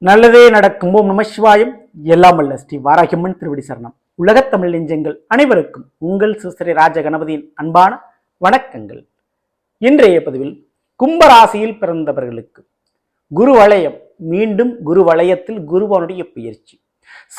நல்லதே நடக்கும். ஓம் நம சிவாயம். எல்லாம் அல்ல ஸ்ரீ வாராகியம்மன் திருவடி சரணம். உலகத் தமிழ் நெஞ்சங்கள் அனைவருக்கும் உங்கள் சிஸ்திரி ராஜ கணபதியின் அன்பான வணக்கங்கள். இன்றைய பதிவில் கும்பராசியில் பிறந்தவர்களுக்கு குரு வளையம் மீண்டும் குரு வளையத்தில் குருவனுடைய பயிற்சி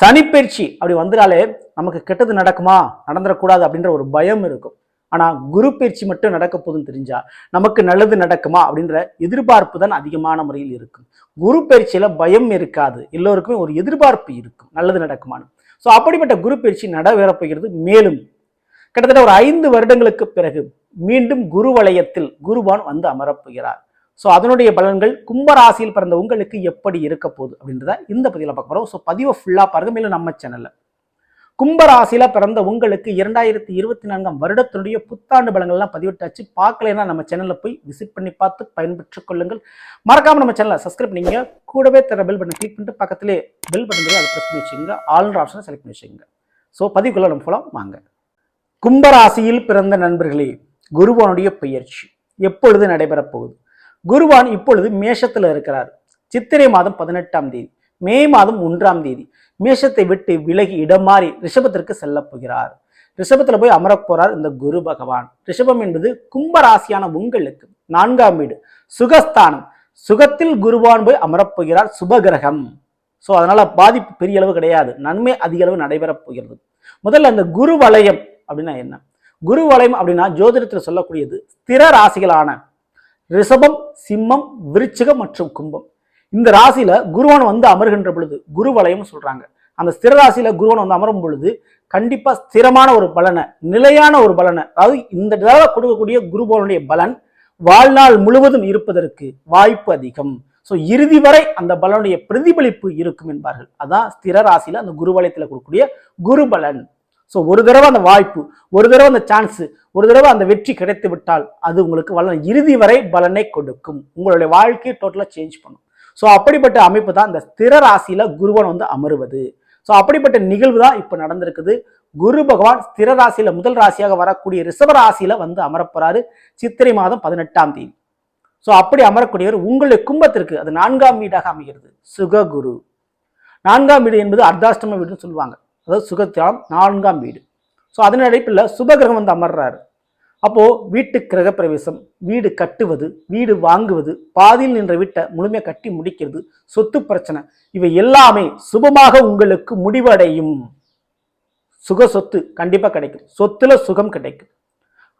சனிப்பயிற்சி அப்படி வந்தாலே நமக்கு கெட்டது நடக்குமா? நடந்துடக்கூடாது அப்படின்ற ஒரு பயம் இருக்கும். ஆனால் குரு பயிற்சி மட்டும் நடக்க போதுன்னு தெரிஞ்சால் நமக்கு நல்லது நடக்குமா அப்படின்ற எதிர்பார்ப்பு தான் அதிகமான முறையில் இருக்கும். குரு பயிற்சியில் பயம் இருக்காது. எல்லோருக்குமே ஒரு எதிர்பார்ப்பு இருக்கும். நல்லது நடக்குமான்னு. ஸோ அப்படிப்பட்ட குரு பயிற்சி நடைபெறப் போகிறது மேலும். கிட்டத்தட்ட ஒரு ஐந்து வருடங்களுக்கு பிறகு மீண்டும் குரு வலயத்தில் குருவான் வந்து அமரப்போகிறார் ஸோ அதனுடைய பலன்கள் கும்பராசியில் பிறந்த உங்களுக்கு எப்படி இருக்க போகுது அப்படின்றத இந்த பதிவில் பார்க்க போகிறோம் ஸோ பதிவை ஃபுல்லாக பாருங்க. மேலும் நம்ம சேனலில் கும்பராசியில பிறந்த உங்களுக்கு இரண்டாயிரத்தி இருபத்தி நான்காம் வருடத்தினுடைய புத்தாண்டு பலங்கள்லாம் பதிவிட்டாச்சு. பார்க்கலன்னா நம்ம சேனல்ல போய் விசிட் பண்ணி பார்த்து பயன்பெற்றுக் கொள்ளுங்கள். மறக்காம நம்ம சேனலை சப்ஸ்கிரைப் நீங்க கூடவே தர பெல் பட்டன் கிளிக் பண்ணிட்டு பக்கத்திலே பெல் பட்டன் அதை ப்ரெஸ் பண்ணி வச்சுங்க ஆல்ரா ஆப்ஷனை செலக்ட் பண்ணி வச்சுங்க ஸோ பதிவுக்குள்ள நம்ம போலாம் வாங்க. கும்பராசியில் பிறந்த நண்பர்களே குருவானுடைய பயிற்சி எப்பொழுது நடைபெறப் போகுது? குருவான் இப்பொழுது மேஷத்தில் இருக்கிறார். சித்திரை மாதம் பதினெட்டாம் தேதி. மே மாதம் ஒன்றாம் தேதி மேஷத்தை விட்டு விலகி இடம் மாறி ரிஷபத்திற்கு செல்ல போகிறார். ரிஷபத்தில் போய் அமரப் போறார் இந்த குரு பகவான். ரிஷபம் என்பது கும்பராசியான உங்களுக்கு நான்காம் வீடு. சுகஸ்தானம். சுகத்தில் குருவான் போய் அமரப் போகிறார் சுபகிரகம். ஸோ அதனால பாதிப்பு பெரிய அளவு கிடையாது. நன்மை அதிக அளவு நடைபெறப் போகிறது. முதல்ல அந்த குரு வலயம் அப்படின்னா என்ன? குரு வலயம் அப்படின்னா ஜோதிடத்தில் சொல்லக்கூடியது ஸ்திர ராசிகளான ரிஷபம் சிம்மம் விருச்சிகம் மற்றும் கும்பம். இந்த ராசியில குருவன் வந்து அமர்கின்ற பொழுது குரு வலயம் சொல்றாங்க. அந்த ஸ்திர ராசியில குருவன் வந்து அமரும் பொழுது கண்டிப்பா ஸ்திரமான ஒரு பலனை நிலையான ஒரு பலனை அதாவது இந்த தடவை கொடுக்கக்கூடிய குருபவனுடைய பலன் வாழ்நாள் முழுவதும் இருப்பதற்கு வாய்ப்பு அதிகம். ஸோ இறுதி வரை அந்த பலனுடைய பிரதிபலிப்பு இருக்கும் என்பார்கள். அதான் ஸ்திர ராசியில அந்த குரு வலயத்தில் கொடுக்கக்கூடிய குரு பலன். ஸோ ஒரு தடவை அந்த வாய்ப்பு ஒரு தடவை அந்த சான்ஸ் ஒரு தடவை அந்த வெற்றி கிடைத்து விட்டால் அது உங்களுக்கு பலன் இறுதி வரை பலனை கொடுக்கும். உங்களுடைய வாழ்க்கையை டோட்டலாக சேஞ்ச் பண்ணும். ஸோ அப்படிப்பட்ட அமைப்பு தான் இந்த ஸ்திர ராசியில் குருவன் வந்து அமருவது. ஸோ அப்படிப்பட்ட நிகழ்வு தான் இப்போ நடந்திருக்குது. குரு பகவான் ஸ்திர ராசியில் முதல் ராசியாக வரக்கூடிய ரிஷப ராசியில் வந்து அமரப்போறாரு சித்திரை மாதம் பதினெட்டாம் தேதி. ஸோ அப்படி அமரக்கூடியவர் உங்களுடைய கும்பத்திற்கு அது நான்காம் வீடாக அமைகிறது. சுககுரு. நான்காம் வீடு என்பது அர்த்தாஷ்டம வீடுன்னு சொல்லுவாங்க. அதாவது சுகத்தியாலம் நான்காம் வீடு. ஸோ அதன் அடிப்பில் சுபகிரகம் வந்து அமர்றாரு. அப்போது வீட்டு கிரகப்பிரவேசம் வீடு கட்டுவது வீடு வாங்குவது பாதியில் நின்ற வீட்டை முழுமையாக கட்டி முடிக்கிறது சொத்து பிரச்சனை இவை எல்லாமே சுபமாக உங்களுக்கு முடிவடையும். சுக சொத்து கண்டிப்பாக கிடைக்கும். சொத்துல சுகம் கிடைக்கும்.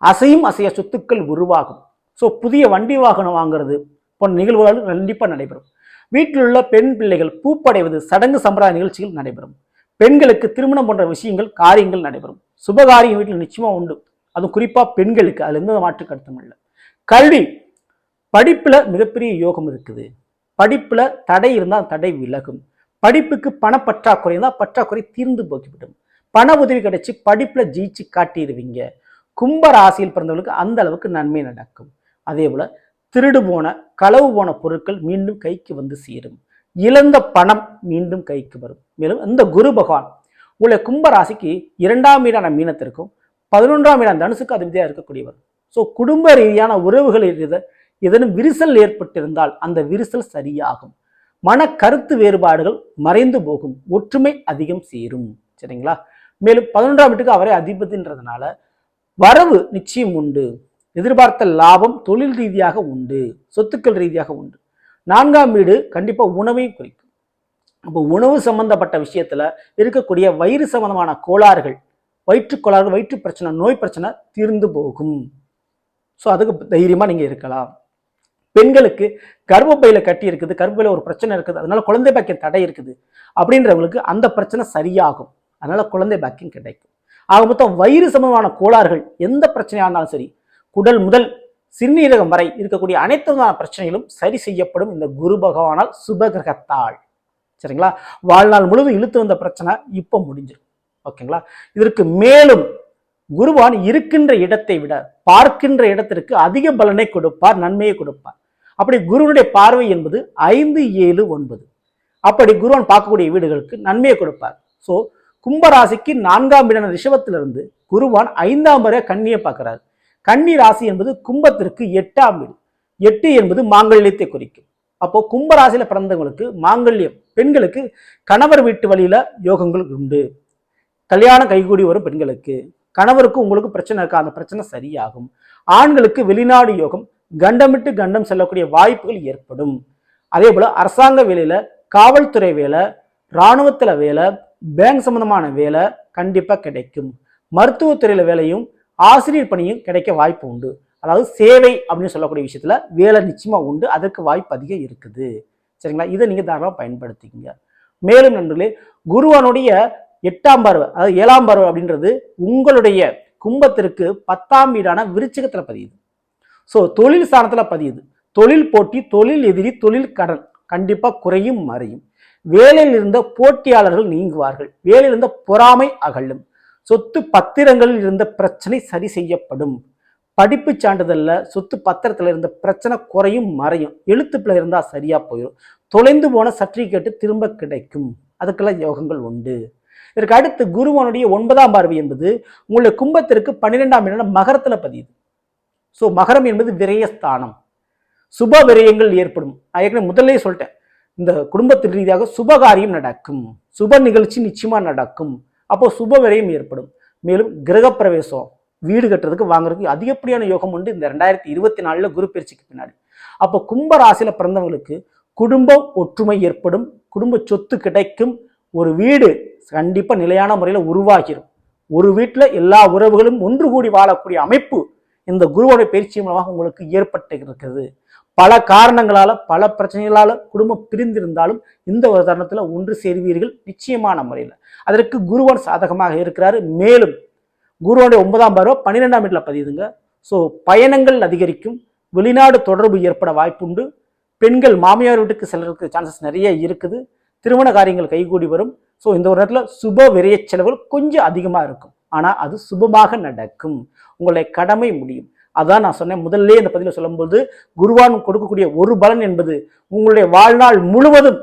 அசையும் அசைய சொத்துக்கள் உருவாகும். ஸோ புதிய வண்டி வாகனம் வாங்குறது போன்ற நிகழ்வுகள் கண்டிப்பாக நடைபெறும். வீட்டில் உள்ள பெண் பிள்ளைகள் பூப்படைவது சடங்கு சம்பிரதாய நிகழ்ச்சிகள் நடைபெறும். பெண்களுக்கு திருமணம் போன்ற விஷயங்கள் காரியங்கள் நடைபெறும். சுபகாரியம் வீட்டில் நிச்சயமாக உண்டு. அது குறிப்பாக பெண்களுக்கு அதில் எந்த மாற்று கருத்தும் இல்லை. கல்வி படிப்பில் மிகப்பெரிய யோகம் இருக்குது. படிப்பில் தடை இருந்தால் தடை விலகும். படிப்புக்கு பணப்பற்றாக்குறை இருந்தால் பற்றாக்குறை தீர்ந்து போக்கிவிடும் பண உதவி கிடைச்சி படிப்பில் ஜெயிச்சு காட்டிடுவீங்க. கும்ப ராசியில் பிறந்தவர்களுக்கு அந்த அளவுக்கு நன்மை நடக்கும். அதே போல் திருடு போன களவு போன பொருட்கள் மீண்டும் கைக்கு வந்து சேரும். இழந்த பணம் மீண்டும் கைக்கு வரும். மேலும் இந்த குரு பகவான் உங்களை கும்ப ராசிக்கு இரண்டாம் வீடான மீனத்திற்கும் பதினொன்றாம் இடம் தனுசுக்கு அதிபதியாக இருக்கக்கூடியவர். ஸோ குடும்ப ரீதியான உறவுகளில் எதனும் ஏதேனும் விரிசல் ஏற்பட்டிருந்தால் அந்த விரிசல் சரியாகும். மன கருத்து வேறுபாடுகள் மறைந்து போகும் ஒற்றுமை அதிகம் சேரும். சரிங்களா? மேலும் பதினொன்றாம் வீட்டுக்கு அவரே அதிபதின்றதுனால வரவு நிச்சயம் உண்டு. எதிர்பார்த்த லாபம் தொழில் ரீதியாக உண்டு சொத்துக்கள் ரீதியாக உண்டு. நான்காம் வீடு கண்டிப்பாக உணவையும் குறிக்கும். அப்போ உணவு சம்பந்தப்பட்ட விஷயத்தில் இருக்கக்கூடிய வயிறு சம்பந்தமான கோளாறுகள் வயிற்றுக்கோளாறு வயிற்று பிரச்சனை நோய் பிரச்சனை தீர்ந்து போகும். ஸோ அதுக்கு தைரியமாக நீங்கள் இருக்கலாம். பெண்களுக்கு கர்ப்பப்பையில் கட்டி இருக்குது கர்ப்பப்பையில் ஒரு பிரச்சனை இருக்குது அதனால குழந்தை பாக்கியம் தடை இருக்குது அப்படின்றவங்களுக்கு அந்த பிரச்சனை சரியாகும். அதனால குழந்தை பாக்கியம் கிடைக்கும். ஆக மொத்தம் வயிறு சம்பந்தமான கோளாறுகள் எந்த பிரச்சனையாக இருந்தாலும் சரி குடல் முதல் சிறுநீரகம் வரை இருக்கக்கூடிய அனைத்து விதமான பிரச்சனைகளும் சரி செய்யப்படும் இந்த குரு பகவானால் சுபகிரகத்தால் சரிங்களா? வாழ்நாள் முழுவதும் இழுத்து வந்த பிரச்சனை இப்போ முடிஞ்சிடும். ஓகேங்களா? இதற்கு மேலும் குருவான் இருக்கின்ற இடத்தை விட பார்க்கின்ற இடத்திற்கு அதிக பலனை கொடுப்பார் நன்மையை கொடுப்பார். அப்படி குருவனுடைய பார்வை என்பது ஐந்து ஏழு ஒன்பது. அப்படி குருவான் பார்க்கக்கூடிய வீடுகளுக்கு நன்மையை கொடுப்பார். ஸோ கும்பராசிக்கு நான்காம் இடன ரிஷபத்திலிருந்து குருவான் ஐந்தாம் வரை கண்ணியை பார்க்கிறார். கன்னி ராசி என்பது கும்பத்திற்கு எட்டாம் வீடு. எட்டு என்பது மாங்கல்யத்தை குறிக்கும். அப்போ கும்பராசியில பிறந்தவங்களுக்கு மாங்கல்யம் பெண்களுக்கு கணவர் வீட்டு வழியில யோகங்கள் உண்டு. கல்யாணம் கைகூடி வரும் பெண்களுக்கு கணவருக்கு உங்களுக்கு பிரச்சனை இருக்கா அந்த பிரச்சனை சரியாகும். ஆண்களுக்கு வெளிநாடு யோகம் கண்டமிட்டு கண்டம் செல்லக்கூடிய வாய்ப்புகள் ஏற்படும். அதே போல அரசாங்க வேலையில காவல்துறை வேலை இராணுவத்துல வேலை பேங்க் சம்பந்தமான வேலை கண்டிப்பா கிடைக்கும். மருத்துவத்துறையில வேலையும் ஆசிரியர் பணியும் கிடைக்க வாய்ப்பு உண்டு. அதாவது சேவை அப்படின்னு சொல்லக்கூடிய விஷயத்துல வேலை நிச்சயமா உண்டு அதற்கு வாய்ப்பு அதிகம் இருக்குது. சரிங்களா? இதை நீங்க தாராளமாக பயன்படுத்திக்கிங்க. மேலும் நண்பர்களே குருவனுடைய எட்டாம் பார்வை அதாவது ஏழாம் பார்வை அப்படின்றது உங்களுடைய கும்பத்திற்கு பத்தாம் வீடான விருச்சிகத்தில் பதியுது. ஸோ தொழில் ஸ்தானத்தில் பதியுது. தொழில் போட்டி தொழில் எதிரி தொழில் கடன் கண்டிப்பாக குறையும் மறையும். வேலையில் இருந்த போட்டியாளர்கள் நீங்குவார்கள். வேலையில் இருந்த பொறாமை அகலும். சொத்து பத்திரங்களில் இருந்த பிரச்சனை சரி செய்யப்படும். படிப்பு சான்றிதழில் சொத்து பத்திரத்தில் இருந்த பிரச்சனை குறையும் மறையும். எழுத்துப்பில் இருந்தால் சரியாக போயிடும் தொலைந்து போன சர்டிஃபிகேட்டு திரும்ப கிடைக்கும். அதுக்கெல்லாம் யோகங்கள் உண்டு. இதற்கு அடுத்து குருவனுடைய ஒன்பதாம் பார்வை என்பது உங்களுடைய கும்பத்திற்கு பன்னிரெண்டாம் இடம் மகரத்துல பதியுது. ஸோ மகரம் என்பது விரயஸ்தானம். சுப விரயங்கள் ஏற்படும். நான் ஏற்கனவே முதல்ல சொல்லிட்டேன். இந்த குடும்பத்தின் ரீதியாக சுபகாரியம் நடக்கும். சுப நிகழ்ச்சி நிச்சயமா நடக்கும். அப்போ சுப விரயம் ஏற்படும். மேலும் கிரகப்பிரவேசம் வீடு கட்டுறதுக்கு வாங்குறதுக்கு அதிகப்படியான யோகம் உண்டு. இந்த ரெண்டாயிரத்தி இருபத்தி நாலுல குரு பயிற்சிக்கு பின்னாடி. அப்போ கும்ப ராசியில் பிறந்தவங்களுக்கு குடும்பம் ஒற்றுமை ஏற்படும். குடும்ப சொத்து கிடைக்கும். ஒரு வீடு கண்டிப்பாக நிலையான முறையில் உருவாகிடும் ஒரு வீட்டில் எல்லா உறவுகளும் ஒன்று கூடி வாழக்கூடிய அமைப்பு இந்த குருவோட பயிற்சி மூலமாக உங்களுக்கு ஏற்பட்டு இருக்கிறது பல காரணங்களால பல பிரச்சனைகளால குடும்பம் பிரிந்திருந்தாலும் இந்த ஒரு தருணத்தில் ஒன்று சேர்வீர்கள் நிச்சயமான முறையில். அதற்கு குருவன் சாதகமாக இருக்கிறார். மேலும் குருவனுடைய ஒன்பதாம் பருவ பன்னிரெண்டாம் வீட்டில் பதியுதுங்க. ஸோ பயணங்கள் அதிகரிக்கும். வெளிநாடு தொடர்பு ஏற்பட வாய்ப்புண்டு. பெண்கள் மாமியார் வீட்டுக்கு செல்றதுக்கு சான்சஸ் நிறைய இருக்குது. திருமண காரியங்கள் கைகூடி வரும். ஸோ இந்த ஒரு நேரத்தில் சுப விரைய செலவுகள் கொஞ்சம் அதிகமாக இருக்கும். ஆனால் அது சுபமாக நடக்கும். உங்களுடைய கடமை முடியும். அதான் நான் சொன்னேன். முதல்ல இந்த பதிவில் சொல்லும்போது குருவான் கொடுக்கக்கூடிய ஒரு பலன் என்பது உங்களுடைய வாழ்நாள் முழுவதும்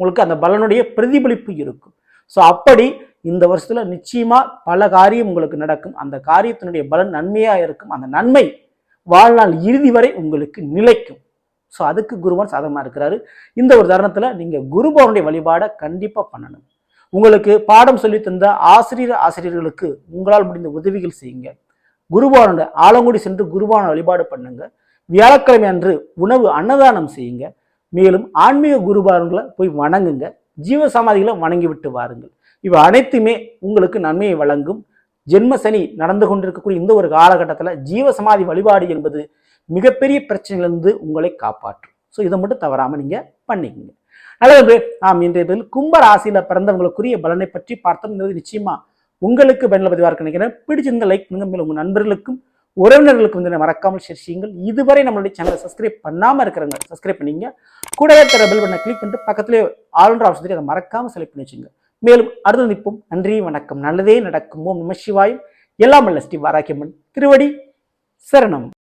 உங்களுக்கு அந்த பலனுடைய பிரதிபலிப்பு இருக்கும். ஸோ அப்படி இந்த வருஷத்தில் நிச்சயமாக பல காரியம் உங்களுக்கு நடக்கும். அந்த காரியத்தினுடைய பலன் நன்மையாக இருக்கும். அந்த நன்மை வாழ்நாள் இறுதி வரை உங்களுக்கு நிலைக்கும். ஸோ அதுக்கு குருவான் சாதகமாக இருக்கிறாரு. இந்த ஒரு தருணத்தில் நீங்கள் குருபவனுடைய வழிபாடை கண்டிப்பாக பண்ணணும். உங்களுக்கு பாடம் சொல்லி தந்த ஆசிரியர் ஆசிரியர்களுக்கு உங்களால் முடிந்த உதவிகள் செய்யுங்க. குருபானோட ஆலங்குடி சென்று குருபான வழிபாடு பண்ணுங்க. வியாழக்கிழமை அன்று உணவு அன்னதானம் செய்யுங்க. மேலும் ஆன்மீக குருபாரங்களை போய் வணங்குங்க. ஜீவ சமாதிகளை வணங்கி விட்டு வாருங்கள். இவை அனைத்துமே உங்களுக்கு நன்மையை வழங்கும். ஜென்ம சனி நடந்து கொண்டிருக்கக்கூடிய இந்த ஒரு காலகட்டத்தில் ஜீவ சமாதி வழிபாடு என்பது மிகப்பெரிய பிரச்சனையிலிருந்து உங்களை காப்பாற்றும். ஸோ இதை மட்டும் தவறாமல் நீங்கள் பண்ணிக்கோங்க. நல்லது நாம் இன்றைய பதில் கும்ப ராசியில் பிறந்தவங்களுக்குரிய பலனை பற்றி பார்த்தோம். இது நிச்சயமா உங்களுக்கு பயனுள்ள பதிவாக நினைக்கிறேன். பிடிச்சிருந்த லைக் பண்ணுங்க. மேலும் உங்கள் நண்பர்களுக்கும் உறவினர்களுக்கும் வந்து மறக்காமல் ஷேர் செய்யுங்கள். இதுவரை நம்மளுடைய சேனலை சப்ஸ்கிரைப் பண்ணாமல் இருக்கிறவங்க சப்ஸ்கிரைப் பண்ணிங்க. கூடவே தர பெல் பண்ண கிளிக் பண்ணிட்டு பக்கத்திலே ஆளுநர் ஆப்ஷன் அதை மறக்காமல் செலக்ட் பண்ணி வச்சுங்க. மேலும் அடுத்த நிற்போம் நன்றி வணக்கம். நல்லதே நடக்கும். ஓம் நம சிவாயும். எல்லாம் அல்ல ஸ்ரீ வாராக்கியம்மன். திருவடி சரணம்.